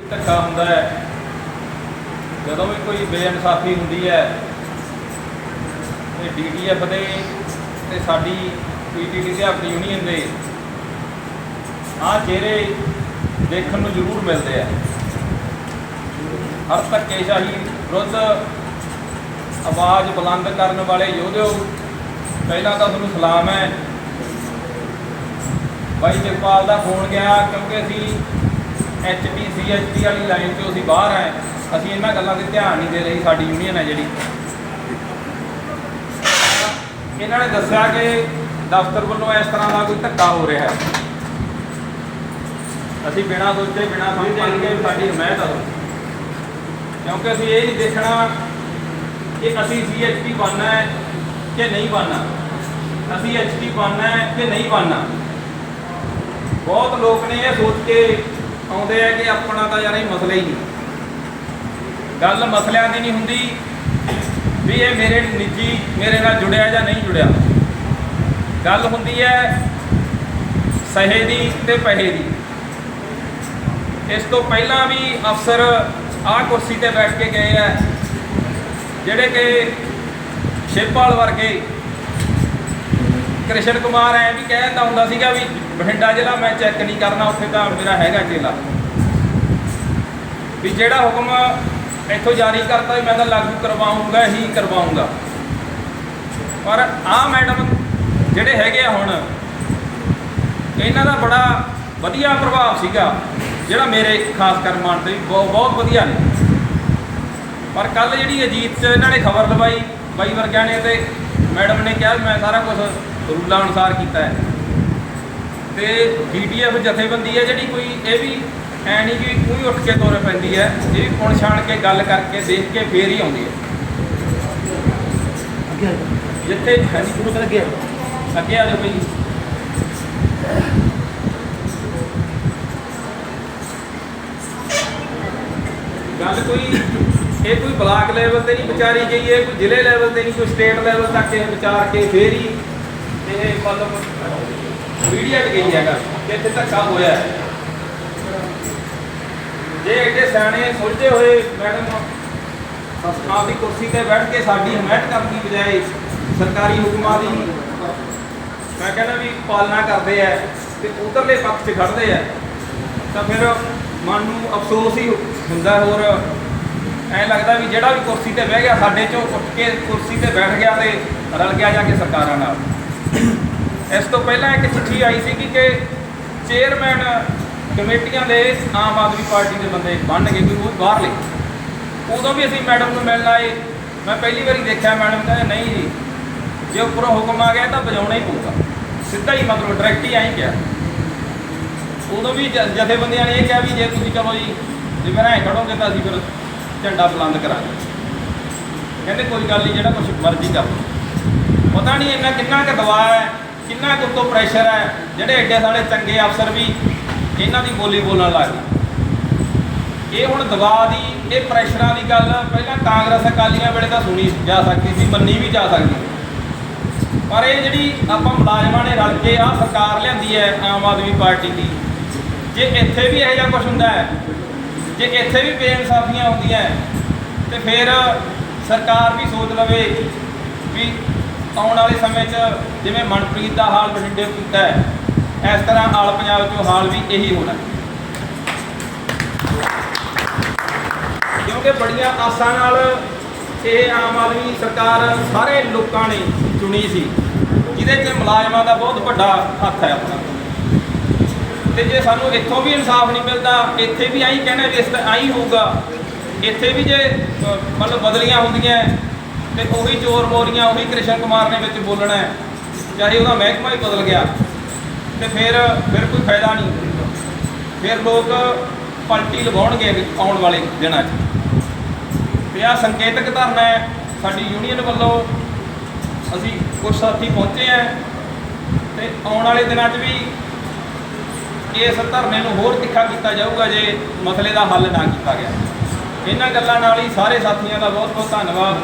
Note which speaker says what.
Speaker 1: ਧੱਕਾ ਹੁੰਦਾ ਹੈ। ਜਦੋਂ ਵੀ ਕੋਈ ਬੇਇਨਸਾਫੀ ਹੁੰਦੀ ਹੈ, ਤੇ ਡੀਡੀਐਫ ਦੇ ਤੇ ਸਾਡੀ ਪੀਟੀਡੀ ਦੇ ਆਪਣੀ ਯੂਨੀਅਨ ਦੇ ਆਹ ਚਿਹਰੇ ਦੇਖਣ ਨੂੰ ਜ਼ਰੂਰ ਮਿਲਦੇ ਆ। ਹਰ ਧੱਕੇਸ਼ਾਹੀ ਵਿਰੁੱਧ ਆਵਾਜ਼ ਬੁਲੰਦ ਕਰਨ ਵਾਲੇ ਯੋਧਿਓ, ਪਹਿਲਾਂ ਤਾਂ ਤੁਹਾਨੂੰ ਸਲਾਮ ਹੈ। ਬਾਈ ਜਗਪਾਲ ਦਾ ਫੋਨ ਗਿਆ ਕਿਉਂਕਿ ਅਸੀਂ ਐਚਪੀ ਸੀਐਚਪੀ ਵਾਲੀ ਲਾਈਨ 'ਚੋਂ ਅਸੀਂ ਬਾਹਰ ਆਏ, ਅਸੀਂ ਇਹਨਾਂ ਗੱਲਾਂ 'ਤੇ ਧਿਆਨ ਨਹੀਂ ਦੇ ਰਹੀ, ਸਾਡੀ ਯੂਨੀਅਨ ਹੈ ਜਿਹੜੀ। ਇਹਨਾਂ ਨੇ ਦੱਸਿਆ ਕਿ ਦਫ਼ਤਰ ਵੱਲੋਂ ਇਸ ਤਰ੍ਹਾਂ ਦਾ ਕੋਈ ਧੱਕਾ ਹੋ ਰਿਹਾ ਹੈ। ਅਸੀਂ ਬਿਨਾਂ ਸੋਚੇ, ਬਿਨਾਂ ਸਮਝੇ ਕਿ ਸਾਡੀ ਹਮਾਇਤ ਕਰੋ ਕਿਉਂਕਿ ਅਸੀਂ ਇਹ ਨਹੀਂ ਦੇਖਣਾ ਕਿ ਅਸੀਂ ਸੀਐਚਪੀ ਬਣਨਾ ਹੈ ਕਿ ਨਹੀਂ ਬਣਨਾ। ਅਸੀਂ ਐਚਪੀ ਬਣਨਾ ਹੈ ਕਿ ਨਹੀਂ ਬਣਨਾ। ਬਹੁਤ ਲੋਕ ਨੇ ਇਹ ਸੋਚ ਕੇ ਆਉਂਦੇ ਆ ਕਿ ਆਪਣਾ ਤਾਂ ਯਾਰ ਇਹ ਮਸਲਾ ਹੀ ਨਹੀਂ। ਗੱਲ ਮਸਲਿਆਂ ਦੀ ਨਹੀਂ ਹੁੰਦੀ ਵੀ ਇਹ ਮੇਰੇ ਨਿੱਜੀ, ਮੇਰੇ ਨਾਲ ਜੁੜਿਆ ਜਾਂ ਨਹੀਂ ਜੁੜਿਆ। ਗੱਲ ਹੁੰਦੀ ਹੈ ਸਹੇ ਦੀ ਤੇ ਪਹੇ ਦੀ। ਇਸ ਤੋਂ ਪਹਿਲਾਂ ਵੀ ਅਫਸਰ ਆਹ ਕੁਰਸੀ ਤੇ ਬੈਠ ਕੇ ਗਏ ਆ, ਜਿਹੜੇ ਕਿ ਸ਼ਿਵਪਾਲ ਵਰਗੇ ਕ੍ਰਿਸ਼ਨ ਕੁਮਾਰ ਐ ਵੀ ਕਹਿੰਦਾ ਹੁੰਦਾ ਸੀਗਾ ਵੀ ਬਠਿੰਡਾ ਜ਼ਿਲ੍ਹਾ ਮੈਂ ਚੈੱਕ ਨਹੀਂ ਕਰਨਾ, ਉੱਥੇ ਤਾਂ ਮੇਰਾ ਹੈਗਾ ਜ਼ਿਲ੍ਹਾ ਵੀ ਜਿਹੜਾ ਹੁਕਮ ਇੱਥੋਂ ਜਾਰੀ ਕਰਤਾ ਮੈਂ ਤਾਂ ਲਾਗੂ ਕਰਵਾਉਂਗਾ, ਹੀ ਕਰਵਾਉਂਗਾ। ਪਰ ਆਹ ਮੈਡਮ ਜਿਹੜੇ ਹੈਗੇ ਆ ਹੁਣ, ਇਹਨਾਂ ਦਾ ਬੜਾ ਵਧੀਆ ਪ੍ਰਭਾਵ ਸੀਗਾ, ਜਿਹੜਾ ਮੇਰੇ ਖਾਸ ਕਰ ਮਨ ਤੇ ਬਹੁਤ ਬਹੁਤ ਵਧੀਆ ਨੇ। ਪਰ ਕੱਲ ਜਿਹੜੀ ਅਜੀਤ 'ਚ ਇਹਨਾਂ ਨੇ ਖਬਰ ਲਵਾਈ, ਬਾਈ ਵਰਗਿਆਂ ਨੇ ਤੇ ਮੈਡਮ ਨੇ ਕਿਹਾ ਵੀ ਮੈਂ ਸਾਰਾ ਕੁਝ ਰੂਲਾਂ ਅਨੁਸਾਰ ਕੀਤਾ ਹੈ। ਤੇ ਡੀਟੀਐਫ ਜਥੇਬੰਦੀ ਹੈ ਜਿਹੜੀ ਕੋਈ ਇਹ ਵੀ ਐ ਨਹੀਂ ਕਿ ਕੋਈ ਉੱਠ ਕੇ ਤੋਰੇ ਪੈਂਦੀ ਹੈ। ਇਹ ਵੀ ਪੁਣ ਛਾਣ ਕੇ ਗੱਲ ਕਰਕੇ ਦੇਖ ਕੇ ਫੇਰ ਹੀ ਆਉਂਦੀ ਹੈ। ਜਿੱਥੇ
Speaker 2: ਸ਼ੁਰੂ ਕਰ ਅੱਗੇ ਆ
Speaker 1: ਅੱਗੇ ਆ ਜਾਓ ਬਈ ਗੱਲ ਕੋਈ ਇਹ ਕੋਈ ਬਲਾਕ ਲੈਵਲ ਤੇ ਨਹੀਂ ਵਿਚਾਰੀ ਗਈ ਹੈ ਕੋਈ ਜ਼ਿਲ੍ਹੇ ਲੈਵਲ ਤੇ ਨਹੀਂ ਕੋਈ ਸਟੇਟ ਲੈਵਲ ਤੱਕ ਇਹ ਵਿਚਾਰ ਕੇ ਫੇਰ ਹੀ ਇਹ ਮਤਲਬ ਮੀਡੀਆ ਗਈ ਹੈਗਾ ਕਿ ਇੱਥੇ ਧੱਕਾ ਹੋਇਆ ਹੈ। ਜੇ ਐਡੇ ਸਿਆਣੇ ਸੁਲਝੇ ਹੋਏ ਮੈਡਮ ਆਪਦੀ ਕੁਰਸੀ ਤੇ ਬੈਠ ਕੇ ਸਾਡੀ ਹਮਾਇਤ ਕਰਨ ਦੀ ਬਜਾਏ ਸਰਕਾਰੀ ਹੁਕਮਾਂ ਦੀ ਮੈਂ ਕਹਿੰਦਾ ਵੀ ਪਾਲਣਾ ਕਰਦੇ ਆ ਤੇ ਉਧਰਲੇ ਪੱਖ 'ਚ ਖੜਦੇ ਆ, ਤਾਂ ਫਿਰ ਮਨ ਨੂੰ ਅਫਸੋਸ ਹੀ ਹੁੰਦਾ ਹੋਰ। ਐਂ ਲੱਗਦਾ ਵੀ ਜਿਹੜਾ ਵੀ ਕੁਰਸੀ ਤੇ ਬਹਿ ਗਿਆ, ਸਾਡੇ ਚੋਂ ਉੱਠ ਕੇ ਕੁਰਸੀ ਤੇ ਬੈਠ ਗਿਆ ਤੇ ਰਲ ਗਿਆ ਜਾ ਕੇ ਸਰਕਾਰਾਂ ਨਾਲ। ਇਸ ਤੋਂ ਪਹਿਲਾਂ ਇੱਕ ਚਿੱਠੀ ਆਈ ਸੀ ਕਿ ਚੇਅਰਮੈਨ ਕਮੇਟੀਆਂ ਦੇ ਆਮ ਆਦਮੀ ਪਾਰਟੀ ਦੇ ਬੰਦੇ ਬਣਨਗੇ ਕੋਈ ਉਹ ਬਾਹਰਲੇ ਉਦੋਂ ਵੀ ਅਸੀਂ ਮੈਡਮ ਨੂੰ ਮਿਲਣ ਆਏ। ਮੈਂ ਪਹਿਲੀ ਵਾਰੀ ਦੇਖਿਆ ਮੈਡਮ ਕਹਿੰਦੇ ਨਹੀਂ ਜੀ, ਜੇ ਉੱਪਰੋਂ ਹੁਕਮ ਆ ਗਿਆ ਤਾਂ ਵਜਾਉਣਾ ਹੀ ਪਊਗਾ। ਸਿੱਧਾ ਹੀ ਮਤਲਬ ਡਾਇਰੈਕਟ ਹੀ ਆਈ ਕਿਹਾ। ਉਦੋਂ ਵੀ ਜਥੇਬੰਦੀਆਂ ਨੇ ਇਹ ਕਿਹਾ ਵੀ ਜੇ ਤੁਸੀਂ ਚਲੋ ਜੀ, ਜੇ ਮੇਰਾ ਐ ਖੜੋਗੇ ਤਾਂ ਅਸੀਂ ਫਿਰ ਝੰਡਾ ਬੁਲੰਦ ਕਰਾਂਗੇ। ਕਹਿੰਦੇ ਕੋਈ ਗੱਲ ਨਹੀਂ, ਜਿਹੜਾ ਕੁਝ ਮਰਜ਼ੀ ਕਰ ਲਓ। ਪਤਾ ਨਹੀਂ ਇੰਨਾ ਕਿੰਨਾ ਕੁ ਦਬਾਅ ਹੈ। ਕਿੰਨਾ ਕੁ ਉੱਤੋਂ ਪ੍ਰੈਸ਼ਰ ਹੈ? ਜਿਹੜੇ ਐਡੇ ਸਾਡੇ ਚੰਗੇ ਅਫਸਰ ਵੀ ਇਹਨਾਂ ਦੀ ਬੋਲੀ ਬੋਲਣ ਲੱਗ ਗਏ। ਇਹ ਹੁਣ ਦਬਾਅ ਦੀ ਇਹ ਪ੍ਰੈਸ਼ਰਾਂ ਦੀ ਗੱਲ ਪਹਿਲਾਂ ਕਾਂਗਰਸ ਅਕਾਲੀਆਂ ਵੇਲੇ ਤਾਂ ਸੁਣੀ ਜਾ ਸਕਦੀ ਸੀ ਮੰਨੀ ਵੀ ਜਾ ਸਕਦੀ ਪਰ ਇਹ ਜਿਹੜੀ ਆਪਾਂ ਮੁਲਾਜ਼ਮਾਂ ਨੇ ਰਲ ਕੇ ਆਹ ਸਰਕਾਰ ਲਿਆਂਦੀ ਹੈ ਆਮ ਆਦਮੀ ਪਾਰਟੀ ਦੀ ਜੇ ਇੱਥੇ ਵੀ ਇਹੋ ਜਿਹਾ ਕੁਝ ਹੁੰਦਾ ਹੈ ਜੇ ਇੱਥੇ ਵੀ ਬੇਇਨਸਾਫੀਆਂ ਹੁੰਦੀਆਂ ਹੈ, ਤੇ ਫਿਰ ਸਰਕਾਰ ਵੀ ਸੋਚ ਲਵੇ ਵੀ ਆਉਣ ਵਾਲੇ ਸਮੇਂ 'ਚ ਜਿਵੇਂ ਮਨਪ੍ਰੀਤ ਦਾ ਹਾਲ ਬਠਿੰਡੇ ਕੀਤਾ ਹੈ, ਇਸ ਤਰ੍ਹਾਂ ਆਲ ਪੰਜਾਬ 'ਚੋਂ ਹਾਲ ਵੀ ਇਹੀ ਹੋਣਾ। ਕਿਉਂਕਿ ਬੜੀਆਂ ਆਸਾਂ ਨਾਲ ਇਹ ਆਮ ਆਦਮੀ ਸਰਕਾਰ ਸਾਰੇ ਲੋਕਾਂ ਨੇ ਚੁਣੀ ਸੀ, ਜਿਹਦੇ 'ਚ ਮੁਲਾਜ਼ਮਾਂ ਦਾ ਬਹੁਤ ਵੱਡਾ ਹੱਥ ਹੈ ਆਪਣਾ। ਤੇ ਜੇ ਸਾਨੂੰ ਇੱਥੋਂ ਵੀ ਇਨਸਾਫ ਨਹੀਂ ਮਿਲਦਾ, ਇੱਥੇ ਵੀ ਆਈ ਕਹਿੰਦੇ ਵੀ ਇਸ ਤਰ੍ਹਾਂ ਆਈ ਹੋਊਗਾ, ਇੱਥੇ ਵੀ ਜੇ ਮਤਲਬ ਬਦਲੀਆਂ ਹੁੰਦੀਆਂ ਤੇ ਉਹੀ ਚੋਰ ਮੋਰੀਆਂ, ਉਹੀ ਕ੍ਰਿਸ਼ਨ ਕੁਮਾਰ ਨੇ ਵਿੱਚ ਬੋਲਣਾ ਹੈ। ਚਾਹੇ ਉਹਦਾ ਮਹਿਕਮਾ ਹੀ ਬਦਲ ਗਿਆ, ਤੇ ਫਿਰ ਫਿਰ ਕੋਈ ਫਾਇਦਾ ਨਹੀਂ। ਫਿਰ ਲੋਕ ਪਲਟੀ ਲਗਾਉਣਗੇ ਆਉਣ ਵਾਲੇ ਦਿਨਾਂ 'ਚ। ਤੇ ਸੰਕੇਤਕ ਧਰਨਾ ਹੈ, ਸਾਡੀ ਯੂਨੀਅਨ ਵੱਲੋਂ ਅਸੀਂ ਕੁਝ ਸਾਥੀ ਪਹੁੰਚੇ ਆ ਤੇ ਆਉਣ ਵਾਲੇ ਦਿਨਾਂ 'ਚ ਵੀ ਇਸ ਧਰਨੇ ਨੂੰ ਹੋਰ ਤਿੱਖਾ ਕੀਤਾ ਜਾਊਗਾ ਜੇ ਮਸਲੇ ਦਾ ਹੱਲ ਨਾ ਕੀਤਾ ਗਿਆ। ਇਹਨਾਂ ਗੱਲਾਂ ਨਾਲ ਹੀ ਸਾਰੇ ਸਾਥੀਆਂ ਦਾ ਬਹੁਤ ਬਹੁਤ ਧੰਨਵਾਦ।